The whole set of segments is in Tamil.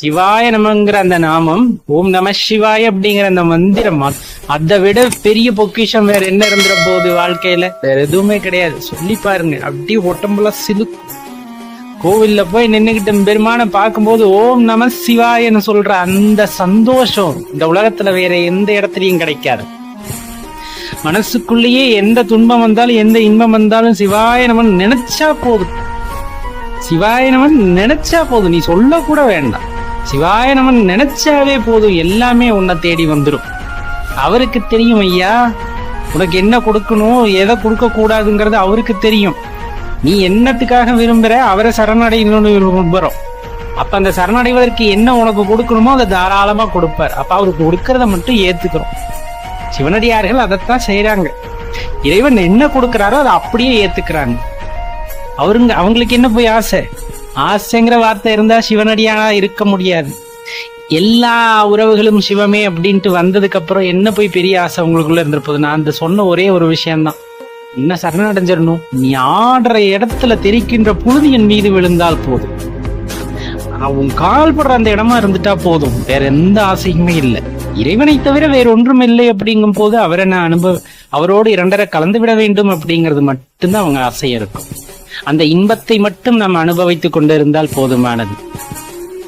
சிவாய நமங்கிற அந்த நாமம் ஓம் நம சிவாய அப்படிங்கிற அந்த மந்திரம் அதை விட பெரிய பொக்கிஷம் வேற என்ன இருந்துற போகுது வாழ்க்கையில? வேற எதுவுமே கிடையாது. சொல்லி பாருங்க. அப்படியே உடம்புலாம் சிலு கோவில்ல போய் நின்னுகிட்ட பெருமான பார்க்கும்போது ஓம் நம சிவாயன்னு சொல்ற அந்த சந்தோஷம் இந்த உலகத்துல வேற எந்த இடத்துலயும் கிடைக்காது. மனசுக்குள்ளேயே எந்த துன்பம் வந்தாலும் எந்த இன்பம் வந்தாலும் சிவாய நமன் நினைச்சா போதும். சிவாய நமன் நினைச்சா போதும். நீ சொல்ல கூட வேண்டாம். சிவாய நமன் நினைச்சாவே போதும் எல்லாமே உன்னை தேடி வந்துடும் அவருக்கு தெரியும் ஐயா. உனக்கு என்ன கொடுக்கணும் எதை கொடுக்க கூடாதுங்கிறது அவருக்கு தெரியும். நீ என்னத்துக்காக விரும்புற அவரை சரணடையணும்னு விரும்புறோம் அப்ப அந்த சரணடைவதற்கு என்ன உனக்கு கொடுக்கணுமோ அதை தாராளமா கொடுப்பார். அப்ப அவருக்கு கொடுக்கறத மட்டும் ஏத்துக்கிறோம். சிவனடியார்கள் அதைத்தான் செய்யறாங்க இறைவன் என்ன கொடுக்கிறாரோ அதை அப்படியே ஏத்துக்கிறாங்க. அவருங்க அவங்களுக்கு என்ன போய் ஆசை? ஆசைங்கிற வார்த்தை இருந்தா சிவனடியானா இருக்க முடியாது. எல்லா உறவுகளும் சிவமே அப்படின்ட்டு வந்ததுக்கு அப்புறம் என்ன போய் பெரிய ஆசை உங்களுக்குள்ள இருந்திருப்பது? நான் அந்த சொன்ன ஒரே ஒரு விஷயம்தான். என்ன சரணடைஞ்சிடணும்? நீ ஆடுற இடத்துல தெரிக்கின்ற புழுதி என் மீது விழுந்தால் போதும். உன் கால் படுற அந்த இடமா இருந்துட்டா போதும். வேற எந்த ஆசையுமே இல்லை. இறைவனை தவிர வேற ஒன்றும் இல்லை அப்படிங்கும் போது அவரை நான் அனுபவ அவரோடு இரண்டரை கலந்து விட வேண்டும் அப்படிங்கிறது மட்டும்தான் அவங்க ஆசையா இருக்கும். அந்த இன்பத்தை மட்டும் நாம் அனுபவித்துக் கொண்டிருந்தால் போதுமானது.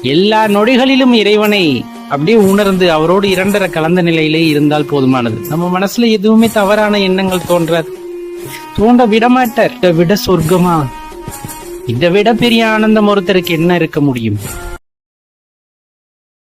எல்லா நொடிகளிலும் இறைவனை அப்படியே உணர்ந்து அவரோடு இரண்டரை கலந்த நிலையிலே இருந்தால் போதுமானது. நம்ம மனசுல எதுவுமே தவறான எண்ணங்கள் தோன்றாது. தோன்ற விடமாட்டார். இதை விட சொர்க்கமா? இதை விட பெரிய ஆனந்தம் ஒருத்தருக்கு என்ன இருக்க முடியும்?